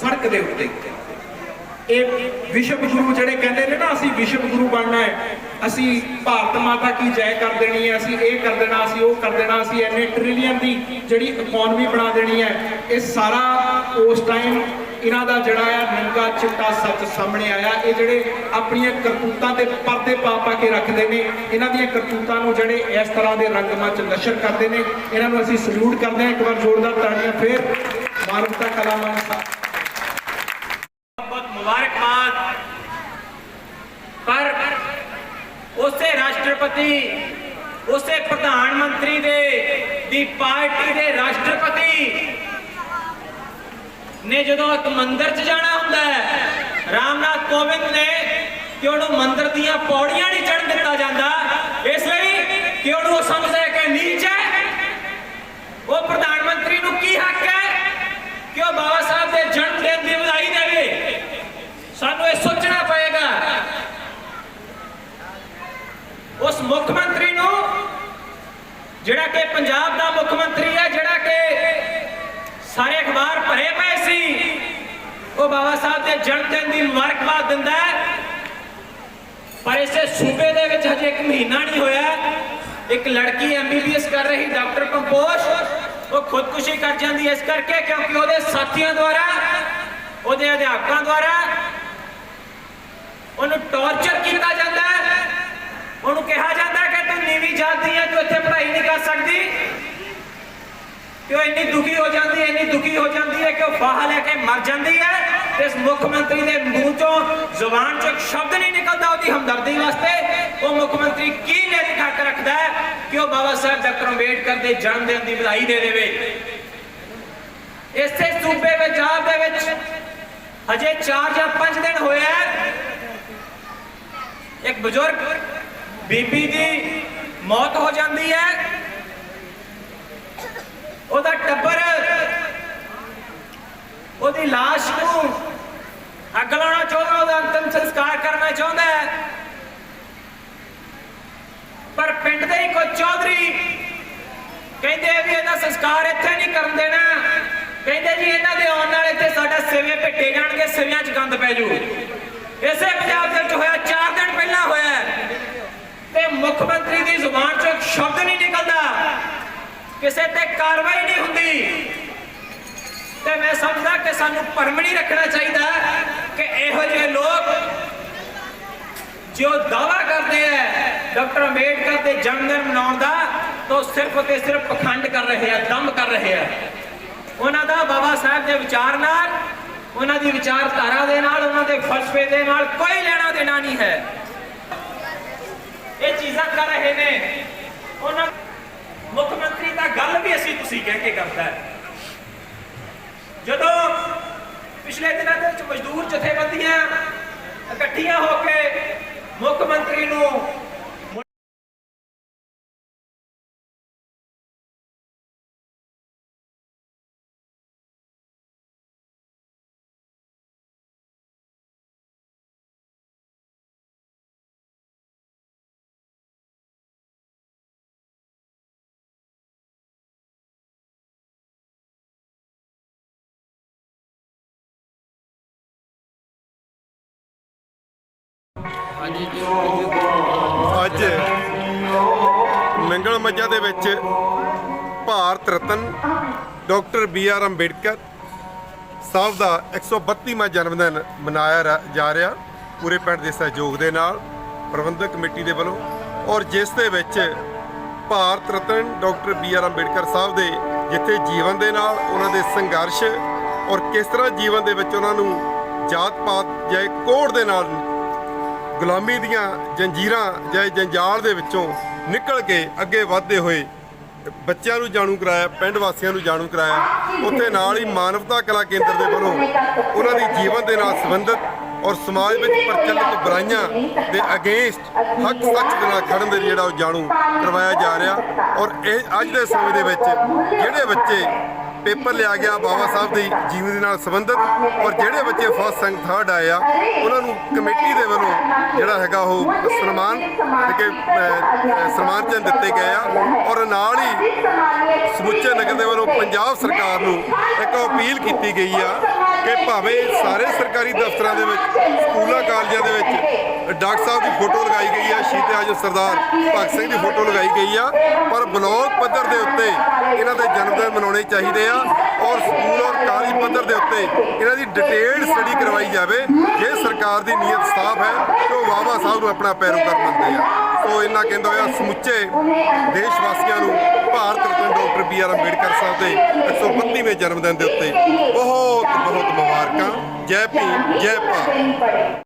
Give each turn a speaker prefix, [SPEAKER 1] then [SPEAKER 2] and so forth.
[SPEAKER 1] ਸੜਕ ਦੇ ਉੱਤੇ। ਇਹ ਵਿਸ਼ਵ ਗੁਰੂ ਜਿਹੜੇ ਕਹਿੰਦੇ ਨੇ ਨਾ, ਅਸੀਂ ਵਿਸ਼ਵ ਗੁਰੂ ਬਣਨਾ ਹੈ। ਅਸੀਂ ਭਾਰਤ ਮਾਤਾ ਕੀ ਜੈ ਕਰ ਦੇਣੀ ਹੈ, ਅਸੀਂ ਇਹ ਕਰ ਦੇਣਾ, ਅਸੀਂ ਉਹ ਕਰ ਦੇਣਾ, ਅਸੀਂ ਇੰਨੇ ਟ੍ਰਿਲੀਅਨ ਦੀ ਜਿਹੜੀ ਇਕਨੋਮੀ ਬਣਾ ਦੇਣੀ ਹੈ। ਇਹ ਸਾਰਾ ਉਸ ਟਾਈਮ ਇਹਨਾਂ ਦਾ ਜਿਹੜਾ ਆ, ਨੰਗਾ ਚਿੱਟਾ ਸੱਚ ਸਾਹਮਣੇ ਆਇਆ। ਇਹ ਜਿਹੜੇ ਆਪਣੀਆਂ ਕਰਤੂਤਾਂ ਤੇ ਪਰਦੇ ਪਾ ਪਾ ਕੇ ਰੱਖਦੇ ਨੇ, ਇਹਨਾਂ ਦੀਆਂ ਕਰਤੂਤਾਂ ਨੂੰ ਜਿਹੜੇ ਇਸ ਤਰ੍ਹਾਂ ਦੇ ਰੰਗਮੰਚ ਨਸ਼ਰ ਕਰਦੇ ਨੇ, ਇਹਨਾਂ ਨੂੰ ਅਸੀਂ ਸਲੂਟ ਕਰਦੇ ਹਾਂ। ਇੱਕ ਵਾਰ ਜ਼ੋਰਦਾਰ ਤਾੜੀਆਂ ਫੇਰ ਮਾਨਵਤਾ ਕਲਾਮਾਂ
[SPEAKER 2] ਬਹੁਤ ਮੁਬਾਰਕਬਾਦ। ਪਰ ਉਸੇ ਰਾਸ਼ਟਰਪਤੀ, ਉਸੇ ਪ੍ਰਧਾਨ ਮੰਤਰੀ ਦੇ, ਦੀ ਪਾਰਟੀ ਦੇ ਰਾਸ਼ਟਰਪਤੀ ਨੇ ਜਦੋਂ ਇੱਕ ਮੰਦਿਰ 'ਚ ਜਾਣਾ ਹੁੰਦਾ ਹੈ, ਰਾਮਨਾਥ ਕੋਵਿੰਦ ਨੇ ਕਿ ਉਹਨੂੰ ਮੰਦਿਰ ਦੀਆਂ ਪੌੜੀਆਂ ਨਹੀਂ ਚੜ੍ਹਨ ਦਿੱਤਾ ਜਾਂਦਾ, ਇਸ ਲਈ ਕਿ ਉਹਨੂੰ ਉਹ ਸਮਝਦਾ ਹੈ ਕਿ ਨੀਚ ਹੈ। ਉਹ ਪ੍ਰਧਾਨ ਮੰਤਰੀ ਨੂੰ ਕੀ ਹੱਕ ਹੈ ਕਿ ਉਹ ਬਾਬਾ ਸਾਹਿਬ ਦੇ ਜਨਮ ਦਿਨ ਦੀ ਵਧਾਈ ਦੇਵੇ ਸਾਨੂੰ ਇਹ ਸੋਚਣਾ ਪਏਗਾ ਉਸ ਮੁੱਖ ਮੰਤਰੀ ਨੂੰ ਜਿਹੜਾ ਕਿ ਪੰਜਾਬ ਦਾ ਮੁੱਖ ਮੰਤਰੀ ਹੈ, ਜਿਹੜਾ ਕਿ ਸਾਰੇ ਅਖਬਾਰ ਭਰੇ ਪਏ ਸੀ। ਉਹ ਬਾਬਾ ਸਾਹਿਬ ਦੇ ਜਨਮ ਦਿਨ ਦੀ ਮੁਬਾਰਕਬਾਦ ਦਿੰਦਾ ਹੈ। ਪਰ ਇਸੇ ਸੂਬੇ ਦੇ ਵਿੱਚ ਹਜੇ ਇੱਕ ਮਹੀਨਾ ਨਹੀਂ ਹੋਇਆ। ਇੱਕ ਲੜਕੀ ਐਮਬੀਬੀਐਸ ਕਰ ਰਹੀ, ਡਾਕਟਰ ਕੰਪੋਸ਼ ਉਹ ਖੁਦਕੁਸ਼ੀ ਕਰ ਜਾਂਦੀ ਇਸ ਕਰਕੇ, ਕਿਉਂਕਿ ਉਹਦੇ ਸਾਥੀਆਂ ਦੁਆਰਾ, ਉਹਦੇ ਅਧਿਆਪਕਾਂ ਦੁਆਰਾ ਉਹਨੂੰ ਟੌਰਚਰ ਕੀਤਾ ਜਾਂਦਾ ਉਹਨੂੰ ਕਿਹਾ ਜਾਂਦਾ ਕਿ ਤੂੰ ਨੀਵੀਂ ਜਾਤੀ ਹੈ ਤੂੰ ਨਹੀਂ ਕਰ ਸਕਦੀ। ਕਿ ਉਹ ਇੰਨੀ ਦੁਖੀ ਹੋ ਜਾਂਦੀ ਹੈ ਇੰਨੀ ਦੁਖੀ ਹੋ ਜਾਂਦੀ ਹੈ ਕਿ ਉਹ ਫਾਹਾ ਲੈ ਕੇ ਮਰ ਜਾਂਦੀ ਹੈ। ਤੇ ਇਸ ਮੁੱਖ ਮੰਤਰੀ ਦੇ ਮੂੰਹ ਚੋਂ ਜ਼ੁਬਾਨ ਚੋਂ ਸ਼ਬਦ ਨਹੀਂ ਨਿਕਲਦਾ ਉਹਦੀ ਹਮਦਰਦੀ ਵਾਸਤੇ। ਉਹ ਮੁੱਖ ਮੰਤਰੀ ਕੀ ਨੈਤਿਕ ਹੱਕ ਰੱਖਦਾ ਹੈ ਕਿ ਉਹ ਬਾਬਾ ਸਾਹਿਬ ਡਾਕਟਰ ਅੰਬੇਡਕਰ ਦੇ ਜਨਮ ਦਿਨ ਦੀ ਵਧਾਈ ਦੇ ਦੇਵੇ। ਇਸੇ ਸੂਬੇ ਪੰਜਾਬ ਦੇ ਵਿੱਚ ਅਜੇ 4 ਜਾਂ 5 ਦਿਨ ਹੋਇਆ ਇੱਕ ਬਜ਼ੁਰਗ ਬੀਬੀ ਦੀ ਮੌਤ ਹੋ ਜਾਂਦੀ ਹੈ। ਉਹਦਾ ਟੱਬਰ, ਉਹਦੀ লাশ ਨੂੰ ਅੱਗ ਲਾਉਣਾ ਚਾਹੁੰਦਾ, ਉਹਦਾ ਅੰਤਮ ਸੰਸਕਾਰ ਕਰਨਾ ਚਾਹੁੰਦਾ ਹੈ। ਪਰ ਪਿੰਡ ਦੇ ਹੀ ਕੋਈ ਚੌਧਰੀ ਕਹਿੰਦੇ ਵੀ ਇਹਦਾ ਸੰਸਕਾਰ ਇੱਥੇ ਨਹੀਂ ਕਰਨ ਦੇਣਾ। ਕਹਿੰਦੇ ਜੀ ਇਹਨਾਂ ਦੇ ਆਉਣ ਨਾਲ ਇੱਥੇ ਸਾਡਾ ਸਿਵੇਂ ਭਿੱਟੇ ਜਾਣਗੇ, ਸਿਵਿਆਂ 'ਚ ਗੰਦ ਪੈ ਜੂ। ਇਸੇ ਪੰਜਾਬ ਦੇ ਵਿੱਚ ਹੋਇਆ 4 ਦਿਨ ਪਹਿਲਾਂ ਹੋਇਆ ਹੈ। ਤੇ ਮੁੱਖ ਮੰਤਰੀ ਦੀ ਜ਼ੁਬਾਨ 'ਚੋਂ ਇੱਕ ਸ਼ਬਦ ਨਹੀਂ ਨਿਕਲਦਾ ਕਿਸੇ ਤੇ ਕਾਰਵਾਈ ਨਹੀਂ ਹੁੰਦੀ। ਤੇ ਮੈਂ ਸਮਝਦਾ ਕਿ ਸਾਨੂੰ ਭਰਮ ਨਹੀਂ ਰੱਖਣਾ ਚਾਹੀਦਾ ਕਿ ਇਹੋ ਜਿਹੇ ਲੋਕ ਜੋ ਦਾਵਾ ਕਰਦੇ ਆ, ਡਾਕਟਰ ਅੰਬੇਡਕਰ ਦੇ ਜਨਮ ਦਿਨ ਮਨਾਉਣ ਦਾ, ਤਾਂ ਸਿਰਫ ਤੇ ਸਿਰਫ ਪਖੰਡ ਕਰ ਰਹੇ ਆ, ਦਮ ਕਰ ਰਹੇ ਆ। ਉਹਨਾਂ ਦਾ ਬਾਬਾ ਸਾਹਿਬ ਦੇ ਵਿਚਾਰ ਨਾਲ, ਉਹਨਾਂ ਦੀ ਵਿਚਾਰਧਾਰਾ ਦੇ ਨਾਲ, ਉਹਨਾਂ ਦੇ ਫਲਸਫੇ ਦੇ ਨਾਲ ਕੋਈ ਲੈਣਾ ਦੇਣਾ ਨਹੀਂ ਹੈ। ਇਹ ਚੀਜ਼ਾਂ ਕਰ ਰਹੇ ਨੇ ਉਹਨਾਂ ਮੁੱਖ ਮੰਤਰੀ ਦਾ ਗੱਲ ਵੀ ਅਸੀਂ ਕਹਿ ਕੇ ਕਰਦਾ ਹੈ। ਜਦੋਂ ਪਿਛਲੇ ਦਿਨਾਂ ਦੇ ਵਿੱਚ ਮਜ਼ਦੂਰ ਜਥੇਬੰਦੀਆਂ ਇਕੱਠੀਆਂ ਹੋ ਕੇ ਮੁੱਖ ਮੰਤਰੀ ਨੂੰ
[SPEAKER 3] ਅੱਜ ਮੰਗਲ ਮੱਜਾ ਦੇ ਵਿੱਚ Bharat Ratna doctor B R Ambedkar Sahib ਦਾ 132ਵਾਂ ਜਨਮ ਦਿਨ ਮਨਾਇਆ ਰ- ਜਾ ਰਿਹਾ। ਪੂਰੇ ਪਿੰਡ ਦੇ ਸਹਿਯੋਗ ਦੇ ਨਾਲ ਪ੍ਰਬੰਧਕ ਕਮੇਟੀ ਦੇ ਵੱਲੋਂ ਔਰ ਜਿਸ ਦੇ ਵਿੱਚ Bharat Ratna doctor B R Ambedkar Sahib ਦੇ ਜਿੱਥੇ ਜੀਵਨ ਦੇ ਨਾਲ ਉਹਨਾਂ ਦੇ ਸੰਘਰਸ਼ ਔਰ ਕਿਸ ਤਰ੍ਹਾਂ ਜੀਵਨ ਦੇ ਵਿੱਚ ਉਹਨਾਂ ਨੂੰ ਜਾਤ ਪਾਤ ਜਾਂ ਕੋੜ ਦੇ ਨਾਲ ਗੁਲਾਮੀ ਦੀਆਂ ਜੰਜੀਰਾਂ ਜਾਂ ਜੰਜਾਲ ਦੇ ਵਿੱਚੋਂ ਨਿਕਲ ਕੇ ਅੱਗੇ ਵਧਦੇ ਹੋਏ ਬੱਚਿਆਂ ਨੂੰ ਜਾਣੂ ਕਰਾਇਆ, ਪਿੰਡ ਵਾਸੀਆਂ ਨੂੰ ਜਾਣੂ ਕਰਾਇਆ, ਉੱਥੇ ਨਾਲ ਹੀ ਮਾਨਵਤਾ ਕਲਾ ਕੇਂਦਰ ਦੇ ਵੱਲੋਂ ਉਹਨਾਂ ਦੀ ਜੀਵਨ ਦੇ ਨਾਲ ਸੰਬੰਧਿਤ ਔਰ ਸਮਾਜ ਵਿੱਚ ਪ੍ਰਚਲਿਤ ਬੁਰਾਈਆਂ ਦੇ ਅਗੇਂਸਟ ਹੱਕ ਸੱਚ ਦੇ ਨਾਲ ਖੜਨ ਦੇ ਜਿਹੜਾ ਉਹ ਜਾਣੂ ਕਰਵਾਇਆ ਜਾ ਰਿਹਾ। ਔਰ ਇਹ ਅੱਜ ਦੇ ਸਮੇਂ ਦੇ ਵਿੱਚ ਜਿਹੜੇ ਬੱਚੇ ਪੇਪਰ ਲਿਆ ਗਿਆ ਬਾਬਾ ਸਾਹਿਬ ਦੀ ਜੀਵਨ ਦੇ ਨਾਲ ਸੰਬੰਧਿਤ ਔਰ ਜਿਹੜੇ ਬੱਚੇ ਫਸਟ ਸੈਕੰਡ ਥਰਡ ਆਏ ਆ, ਉਹਨਾਂ ਨੂੰ ਕਮੇਟੀ ਦੇ ਵੱਲੋਂ ਜਿਹੜਾ ਹੈਗਾ ਉਹ ਸਨਮਾਨ ਕਿ ਸਨਮਾਨ ਚੰਦ ਦਿੱਤੇ ਗਏ ਆ। ਔਰ ਨਾਲ ਹੀ ਸਮੁੱਚੇ ਨਗਰ ਦੇ ਵੱਲੋਂ ਪੰਜਾਬ ਸਰਕਾਰ ਨੂੰ ਇੱਕ ਅਪੀਲ ਕੀਤੀ ਗਈ ਆ ਕਿ ਭਾਵੇਂ ਸਾਰੇ ਸਰਕਾਰੀ ਦਫ਼ਤਰਾਂ ਦੇ ਵਿੱਚ, ਸਕੂਲਾਂ, ਕਾਲਜਾਂ ਦੇ ਵਿੱਚ, ਡਾਕਟਰ ਸਾਹਿਬ ਦੀ ਫੋਟੋ ਲਗਾਈ ਗਈ ਆ, ਸ਼ਹੀਦ ਆਜਮ ਸਰਦਾਰ ਭਗਤ ਸਿੰਘ ਦੀ ਫੋਟੋ ਲਗਾਈ ਗਈ ਆ, ਪਰ ਬਲਾਕ ਪੱਧਰ ਦੇ ਉੱਤੇ ਇਹਨਾਂ ਦੇ ਜਨਮ ਦਿਨ ਮਨਾਉਣੇ ਚਾਹੀਦੇ ਆ ਔਰ ਸਕੂਲ ਔਰ ਕਾਲਜ ਪੱਧਰ ਦੇ ਉੱਤੇ ਇਹਨਾਂ ਦੀ ਡਿਟੇਲਡ ਸਟੱਡੀ ਕਰਵਾਈ ਜਾਵੇ। ਜੇ ਸਰਕਾਰ ਦੀ ਨੀਅਤ ਸਾਫ਼ ਹੈ, ਤਾਂ ਉਹ ਬਾਬਾ ਸਾਹਿਬ ਨੂੰ ਆਪਣਾ ਪੈਰੋਕਾਰ ਮੰਨਦੇ ਆ। ਸੋ ਇਹਨਾਂ ਕਹਿੰਦਾ ਹੋਇਆ ਸਮੁੱਚੇ ਦੇਸ਼ ਵਾਸੀਆਂ ਨੂੰ ਬੀ ਆਰ ਅੰਬੇਡਕਰ ਸਾਹਿਬ ਦੇ 132ਵੇਂ ਜਨਮ ਦਿਨ ਦੇ ਉੱਤੇ ਬਹੁਤ ਬਹੁਤ ਮੁਬਾਰਕਾਂ। ਜੈ ਭੀਮ, ਜੈ ਭਾਰਤ।